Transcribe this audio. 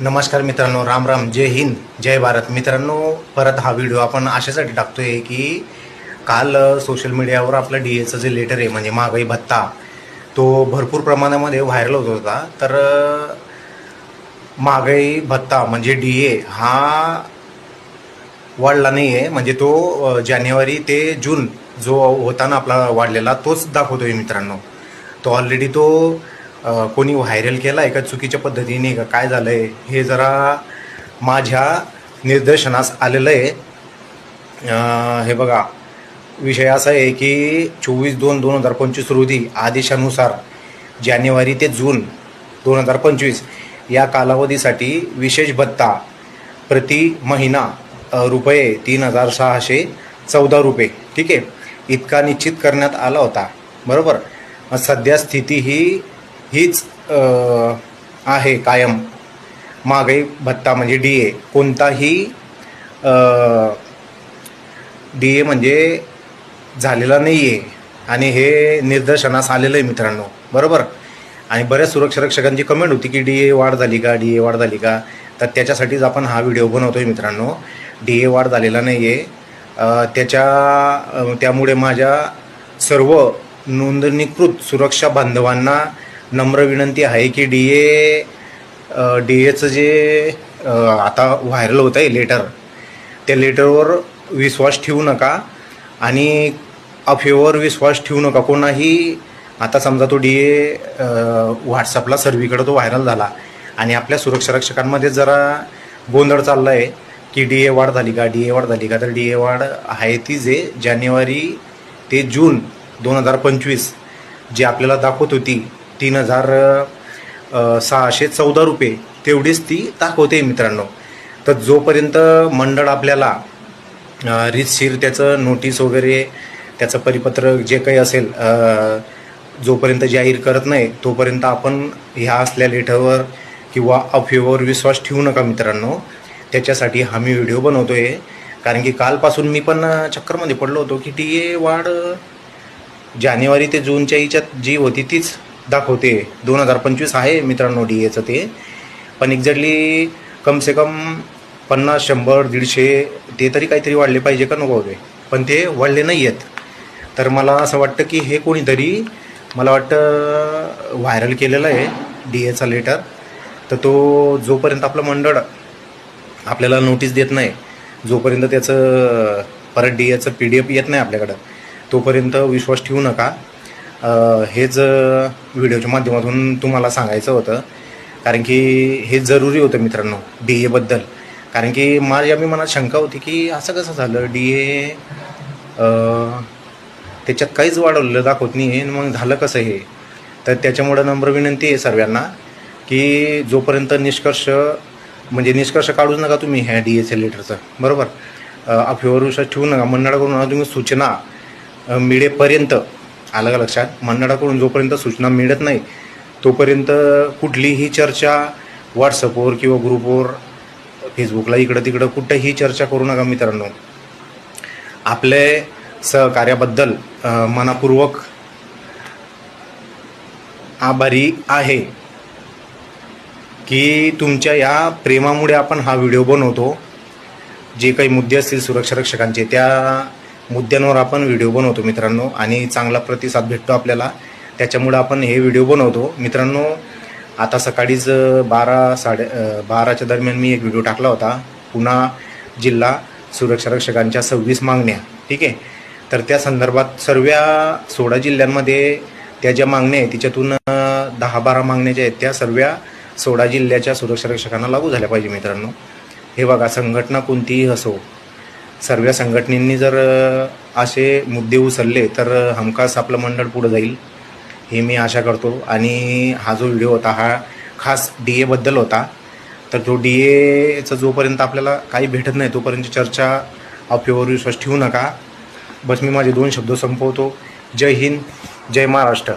नमस्कार मित्रांनो राम राम जय हिंद जय भारत. मित्रांनो परत हा व्हिडिओ आपण अशासाठी टाकतोय की काल सोशल मीडियावर आपलं डी एचं जे लेटर आहे म्हणजे महागाई भत्ता तो भरपूर प्रमाणामध्ये व्हायरल होत होता. तर महागाई भत्ता म्हणजे डी ए हा वाढला नाही आहे म्हणजे तो जानेवारी ते जून जो होता ना आपला वाढलेला तोच दाखवतोय मित्रांनो. तो ऑलरेडी तो कोणी व्हायरल केला आहे का चुकीच्या पद्धतीने का काय झालं आहे हे जरा माझ्या निदर्शनास आलेलं आहे. हे बघा विषय असा आहे की चोवीस दोन दोन हजार पंचवीस रोजी आदेशानुसार जानेवारी ते जून दोन हजार पंचवीस या कालावधीसाठी विशेष भत्ता प्रति महिना रुपये तीन हजार सहाशे चौदा रुपये. ठीक आहे? इतका निश्चित करण्यात आला होता. बरोबर? सध्या स्थिती ही हीच आहे कायम. महागाई भत्ता म्हणजे डी ए कोणताही डी ए म्हणजे झालेला नाही आहे आणि हे निदर्शनास आलेलं आहे मित्रांनो. बरोबर? आणि बऱ्याच सुरक्षा रक्षकांची कमेंट होती की डी ए वाढ झाली का? डी ए वाढ झाली का? तर त्याच्यासाठीच आपण हा व्हिडिओ बनवतो आहे मित्रांनो. डी ए वाढ झालेला नाही आहे त्याच्या त्यामुळे माझ्या सर्व नोंदणीकृत सुरक्षा बांधवांना नम्र विनंती आहे की डी ए डी एचं जे आता व्हायरल होत आहे लेटर त्या लेटरवर विश्वास ठेवू नका आणि अफेवर विश्वास ठेवू नका. कोणाही आता समजा तो डी ए व्हॉट्सअपला सर्वीकडे तो व्हायरल झाला आणि आपल्या सुरक्षा रक्षकांमध्ये जरा गोंधळ चालला आहे की डी ए वाढ झाली का? डी ए वाढ झाली का? तर डी ए वाढ आहे ती जे जानेवारी ते जून दोन हजार पंचवीस जी आपल्याला दाखवत होती. तीन हजार सहाशे चौदा रुपये. तेवढीच ती दाखवते मित्रांनो. तर जोपर्यंत मंडळ आपल्याला रीतशीर त्याचं नोटीस वगैरे त्याचं परिपत्रक जे काही असेल जोपर्यंत जाहीर करत नाही तोपर्यंत आपण ह्या असल्या लेठावर किंवा अफवेवर विश्वास ठेवू नका मित्रांनो. त्याच्यासाठी हा मी व्हिडिओ बनवतो आहे कारण की कालपासून मी पण चक्करमध्ये पडलो होतो की टी ए वाढ जानेवारी ते जूनच्या हिच्यात जी होती तीच. दाखवते. दोन हजार पंचवीस आहे मित्रांनो डी एचं ते. पण एक्झॅक्टली कम से कम पन्नास शंभर दीडशे ते तरी काहीतरी वाढले पाहिजे का नको होते पण ते वाढले नाही आहेत तर मला असं वाटतं की हे कोणीतरी मला वाटतं व्हायरल केलेलं आहे डी एचा लेटर. तर तो जोपर्यंत आपलं मंडळ आपल्याला नोटीस देत नाही जोपर्यंत त्याचं परत डी एचं पी डी एफ येत नाही आपल्याकडं तोपर्यंत विश्वास ठेवू नका. हेच व्हिडिओच्या माध्यमातून तुम्हाला सांगायचं होतं. कारण की हे जरुरी होतं मित्रांनो डी एबद्दल कारण की माझ्या मी मनात शंका होती की असं कसं झालं डी ए त्याच्यात काहीच वाढवलेलं दाखवत नाही आहे. मग झालं कसं हे? तर त्याच्यामुळं नम्र विनंती आहे सर्वांना की जोपर्यंत निष्कर्ष म्हणजे निष्कर्ष काढूच नका तुम्ही ह्या डी एस लेटरचं. बरोबर? अ, अफवेवर विश्वास ठेवू नका मंडळाकडून तुम्ही सूचना मिळेपर्यंत आलं का लक्षात? मंडळाकडून जोपर्यंत सूचना मिळत नाही तोपर्यंत कुठलीही चर्चा व्हॉट्सअपवर किंवा ग्रुपवर फेसबुकला इकडं तिकडं कुठंही चर्चा करू नका मित्रांनो. आपले सहकार्याबद्दल मनापूर्वक आभारी आहे की तुमच्या या प्रेमामुळे आपण हा व्हिडिओ बनवतो. जे काही मुद्दे असतील सुरक्षा रक्षकांचे त्या मुद्द्यांवर आपण व्हिडिओ बनवतो मित्रांनो आणि चांगला प्रतिसाद भेटतो आपल्याला. त्याच्यामुळं आपण हे व्हिडिओ बनवतो. मित्रांनो आता सकाळीच बारा साडे बाराच्या दरम्यान मी एक व्हिडिओ टाकला होता. पुन्हा जिल्हा सुरक्षा रक्षकांच्या सव्वीस मागण्या. ठीक आहे? तर त्या संदर्भात सर्व सोळा जिल्ह्यांमध्ये त्या ज्या मागण्या आहेत तिच्यातून दहा बारा मागण्या ज्या आहेत त्या सर्व सोळा जिल्ह्याच्या सुरक्षा रक्षकांना लागू झाल्या पाहिजे मित्रांनो. हे बघा संघटना कोणतीही असो सर्व संघटनेंनी जर असे मुद्दे उचलले तर हमखास आपलं मंडळ पुढं जाईल हे मी आशा करतो. आणि हा जो व्हिडिओ होता हा खास डी एबद्दल होता तर तो डी एचं जोपर्यंत आपल्याला काही भेटत नाही तोपर्यंत चर्चा अफवेवर विश्वास ठेवू नका. बस मी माझे दोन शब्द संपवतो. जय हिंद जय महाराष्ट्र.